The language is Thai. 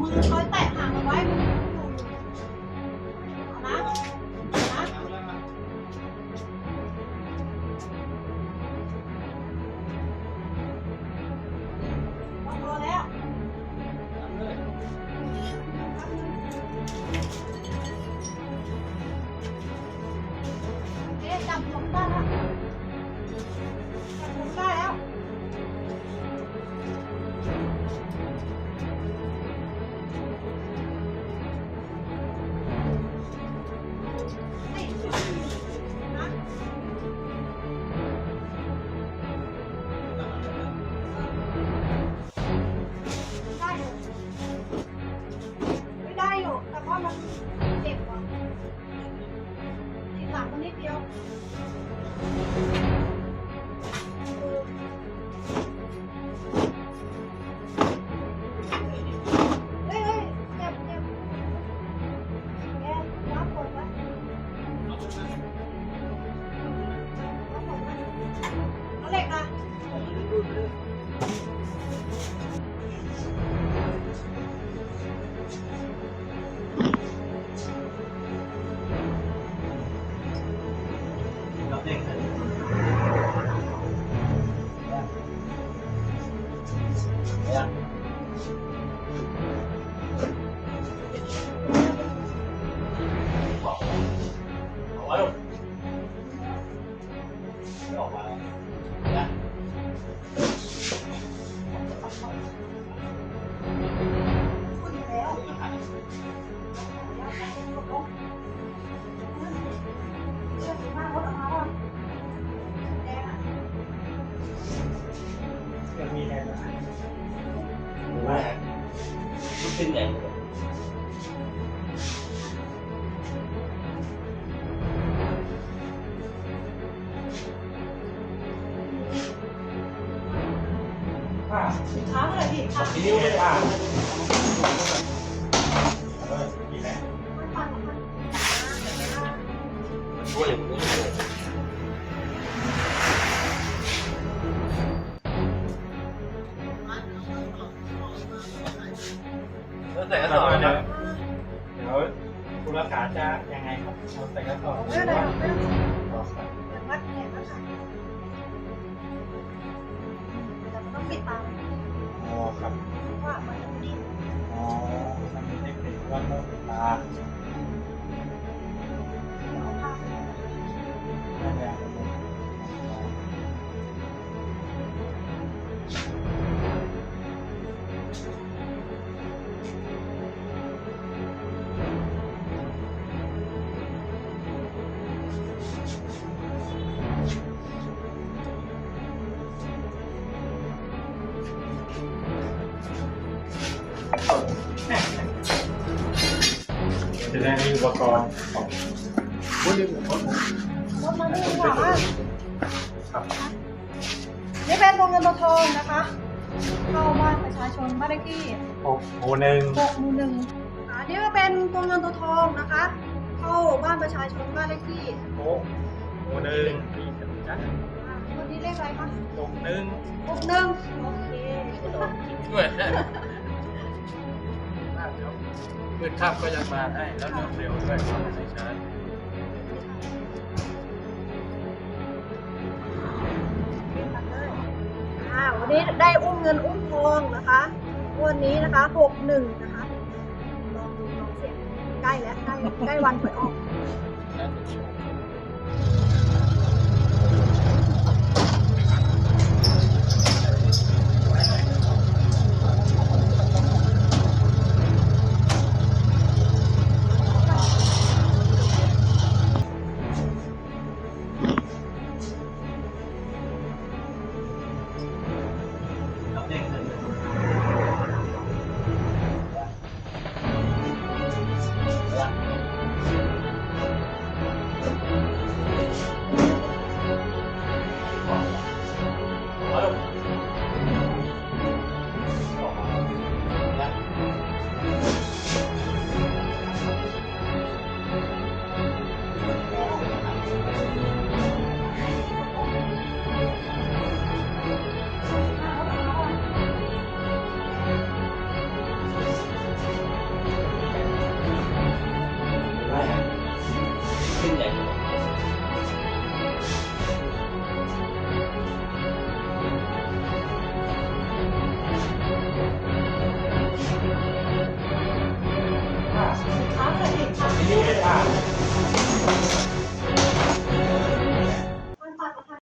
มือคอยแตะหางมันไว้ อยู่แล้วเชื่ออกมาว่าแดงอะยังมีแรงนะมันเป็นใหญ่ ช้าเมื่อไหร่พี่ช้าทีนี้ไม่ผ้าเออมีแรงมันปั่นมันมันช่วยมันช่วยแล้วแต่กระสอบเดี๋นะยวเดี๋ยวคุณรักษาจะยังไงครับเราใส่กระสอบไม่ได้ไม่ต้องต่อครับมัดแขนนะคะ แต่มันต้องปิดตาอ๋อครับเพราะว่ามันจะไม่ดิ้นอ๋อทำเทคนิคว่าต้องปิดตาเอาผ้าไปนั่นแหละ จะได้มีอุปกรณ์ของผู้ดึงของผมรถมันนี่ค่ะว่าครับนี่เป็นตัวเงินตัวทองนะคะ เข้าบ้านประชาชนบ้านเลขที่หกหมู่หนึ่งหกหมู่หนึ่งอันนี้ก็เป็นตัวเงินตัวทองนะคะ เข้าบ้านประชาชนบ้านเลขที่หกหมู่หนึ่งมีกันจัดอ่าวันนี้เลขอะไรคะหกหนึ่งหกหนึ่งโอเคช่วย เด้มืดค่ำก็ยังมาให้ แล้วเร็วเร็วด้วยครับไม่ช้าอ่าวันนี้ได้อุ้มเงินอุ้มทองนะคะวันนี้นะคะหกหนึ่งนะคะลองดูลองเสียงใกล้แล้วใกล้ใกล้วันหวยออก